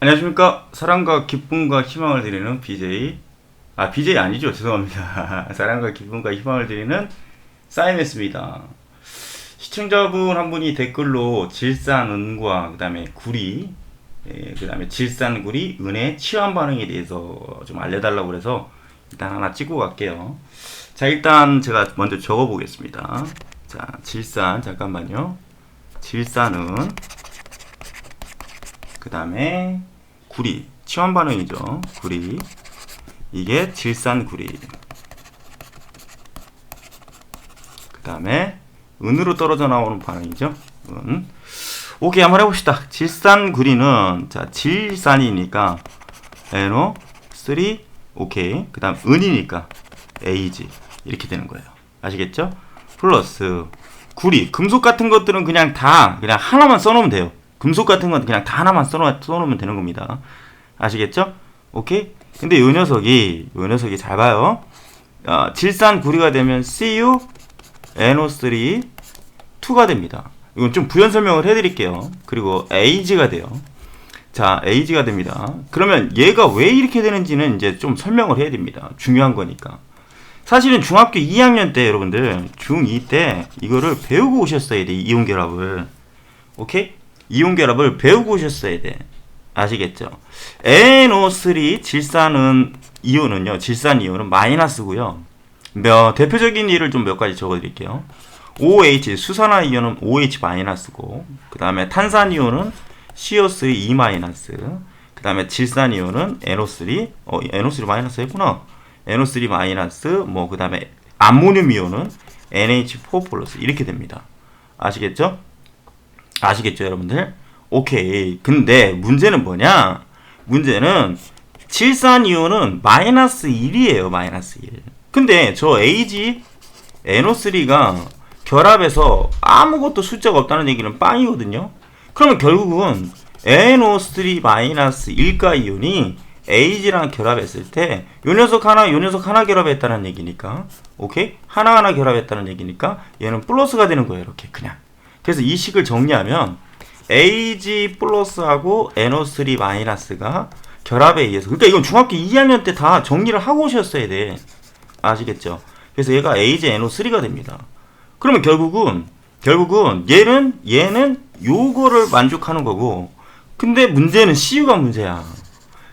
안녕하십니까. 사랑과 기쁨과 희망을 드리는 BJ 아 BJ 아니죠. 죄송합니다. 사랑과 기쁨과 희망을 드리는 사이메스입니다. 시청자분 한 분이 댓글로 질산은과 그 다음에 구리 예, 그 다음에 질산구리 은의 치환 반응에 대해서 좀 알려달라고 그래서 일단 하나 찍고 갈게요. 자 일단 제가 먼저 적어 보겠습니다. 자 질산 잠깐만요. 질산은 그 다음에 구리 치환 반응이죠. 구리. 이게 질산 구리. 그 다음에 은으로 떨어져 나오는 반응이죠. 은. 오케이 한번 해봅시다. 질산 구리는 자 질산이니까 NO3 오케이. 그 다음 은이니까 AG 이렇게 되는 거예요. 아시겠죠? 플러스 구리. 금속 같은 것들은 그냥 다 그냥 하나만 써놓으면 돼요 금속 같은 건 그냥 다 하나만 써놓, 써놓으면 되는 겁니다. 아시겠죠? 오케이? 근데 이 녀석이, 이 녀석이 잘 봐요. 어, 질산 구리가 되면 Cu, NO3, 2가 됩니다. 이건 좀 부연 설명을 해드릴게요. 그리고 AG가 돼요. 자, AG가 됩니다. 그러면 얘가 왜 이렇게 되는지는 이제 좀 설명을 해야 됩니다. 중요한 거니까. 사실은 중학교 2학년 때 여러분들 중2 때 이거를 배우고 오셨어야 돼 이온 결합을 오케이 이온 결합을 배우고 오셨어야 돼. 아시겠죠? NO3 질산은 이온은요. 질산 이온은 마이너스고요. 몇 대표적인 일을 좀몇 가지 적어 드릴게요. OH 수산화 이온은 OH 마이너스고 그다음에 탄산 이온은 CO3 E 마이너스. 그다음에 질산 이온은 NO3 어 NO3 마이너스 했구나. NO3 마이너스 뭐 그다음에 암모늄 이온은 NH4 플러스 이렇게 됩니다. 아시겠죠? 아시겠죠, 여러분들? 오케이. 근데 문제는 뭐냐? 문제는 질산 이온은 마이너스 1이에요, 마이너스 1. 근데 저 AG NO3가 결합해서 아무것도 숫자가 없다는 얘기는 빵이거든요. 그러면 결국은 NO3 마이너스 1가 이온이 AG랑 결합했을 때 요 녀석 하나 요 녀석 하나 결합했다는 얘기니까 오케이 하나하나 결합했다는 얘기니까 얘는 플러스가 되는 거예요 이렇게 그냥 그래서 이 식을 정리하면 AG 플러스하고 NO3 마이너스가 결합에 의해서 그러니까 이건 중학교 2학년 때 다 정리를 하고 오셨어야 돼. 아시겠죠? 그래서 얘가 AG NO3가 됩니다. 그러면 결국은 결국은 얘는 얘는 요거를 만족하는 거고 근데 문제는 CU가 문제야.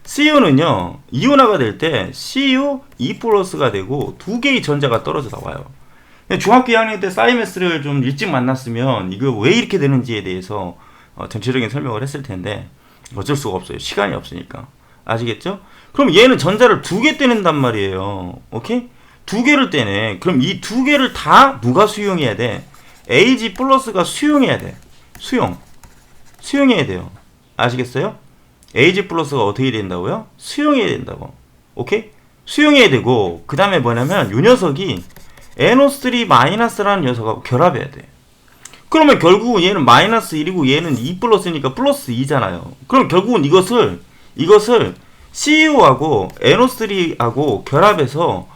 CU는요 이온화가 될 때 CU 2 플러스가 되고 두 개의 전자가 떨어져 나와요 중학교 2학년 때 사이메스를 좀 일찍 만났으면 이거 왜 이렇게 되는지에 대해서 어, 전체적인 설명을 했을 텐데 어쩔 수가 없어요. 시간이 없으니까. 아시겠죠? 그럼 얘는 전자를 두 개 떼낸단 말이에요. 오케이? 두 개를 떼네. 그럼 이 두 개를 다 누가 수용해야 돼? AG 플러스가 수용해야 돼. 수용. 수용해야 돼요. 아시겠어요? AG 플러스가 어떻게 된다고요? 수용해야 된다고. 오케이? 수용해야 되고 그 다음에 뭐냐면 요 녀석이 NO3 마이너스라는 녀석하고 결합해야 돼. 그러면 결국은 얘는 마이너스 1이고 얘는 2 플러스니까 플러스 2잖아요. 그럼 결국은 이것을 이것을 CU하고 NO3하고 결합해서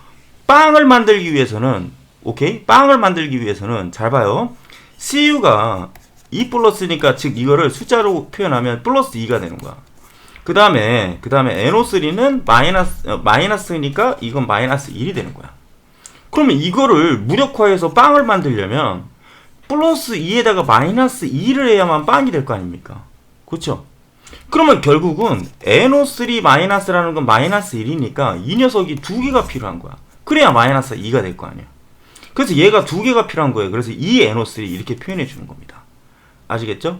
빵을 만들기 위해서는 오케이? 빵을 만들기 위해서는 잘 봐요. CU가 2 플러스니까 즉 이거를 숫자로 표현하면 플러스 2가 되는 거야. 그 다음에 그 다음에 NO3는 마이너스 어, 마이너스니까 이건 마이너스 1이 되는 거야. 그러면 이거를 무력화해서 빵을 만들려면 플러스 2에다가 마이너스 2를 해야만 빵이 될 거 아닙니까? 그렇죠? 그러면 결국은 NO3 마이너스라는 건 마이너스 1이니까 이 녀석이 두 개가 필요한 거야. 그래야 마이너스 2가 될 거 아니야. 그래서 얘가 두 개가 필요한 거예요. 그래서 이 NO3 이렇게 표현해 주는 겁니다. 아시겠죠?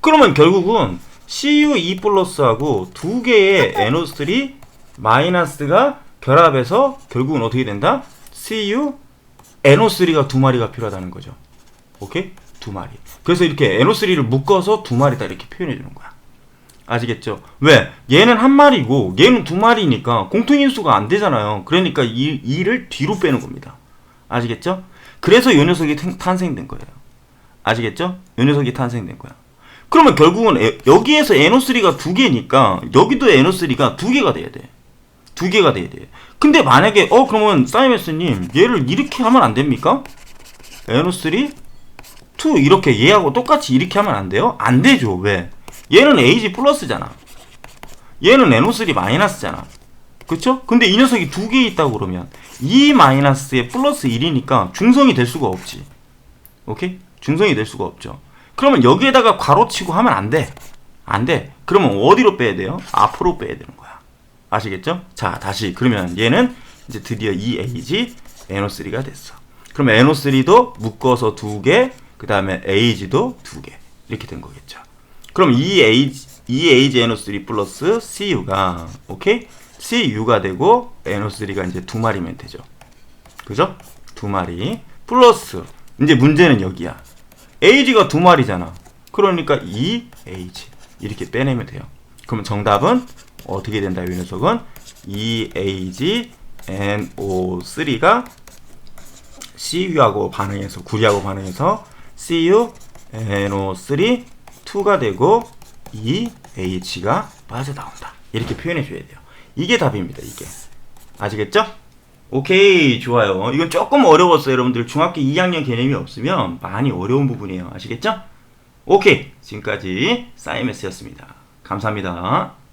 그러면 결국은 CU2 플러스하고 두 개의 NO3 마이너스가 결합해서 결국은 어떻게 된다? CU NO3가 두 마리가 필요하다는 거죠. 오케이? 두 마리. 그래서 이렇게 NO3를 묶어서 두 마리다 이렇게 표현해 주는 거야. 아시겠죠? 왜? 얘는 한 마리고 얘는 두 마리니까 공통인수가 안 되잖아요. 그러니까 이 2를 뒤로 빼는 겁니다. 아시겠죠? 그래서 이 녀석이 탄생된 거예요. 아시겠죠? 이 녀석이 탄생된 거야. 그러면 결국은 에, 여기에서 NO3가 두 개니까 여기도 NO3가 두 개가 돼야 돼. 두 개가 돼야 돼. 근데 만약에 어 그러면 사이메스님 얘를 이렇게 하면 안 됩니까? NO3 2 이렇게 얘하고 똑같이 이렇게 하면 안 돼요? 안 되죠. 왜? 얘는 AG 플러스잖아. 얘는 NO3 마이너스잖아. 그쵸? 근데 이 녀석이 두 개 있다고 그러면 이 마이너스에 플러스 1이니까 중성이 될 수가 없지. 오케이? 중성이 될 수가 없죠. 그러면 여기에다가 괄호 치고 하면 안 돼. 안 돼. 그러면 어디로 빼야 돼요? 앞으로 빼야 되는 거야. 아시겠죠? 자, 다시. 그러면 얘는 이제 드디어 이 에이지 NO3가 됐어. 그럼 NO3도 묶어서 두 개, 그 다음에 에이지도 두 개. 이렇게 된 거겠죠. 그럼 이 에이지, 이 에이지 NO3 플러스 CU가, 오케이? CU가 되고 NO3가 이제 두 마리면 되죠. 그죠? 두 마리. 플러스, 이제 문제는 여기야. 에이지가 두 마리잖아. 그러니까 이 에이지. 이렇게 빼내면 돼요. 그러면 정답은 어떻게 된다, 이 녀석은? 이 에이지 NO3가 CU하고 반응해서, 구리하고 반응해서 CU NO3 2가 되고 이 H가 빠져나온다. 이렇게 표현해 줘야 돼요. 이게 답입니다. 이게. 아시겠죠? 오케이 좋아요. 이건 조금 어려웠어요. 여러분들 중학교 2학년 개념이 없으면 많이 어려운 부분이에요. 아시겠죠? 오케이 지금까지 사이메스였습니다. 감사합니다.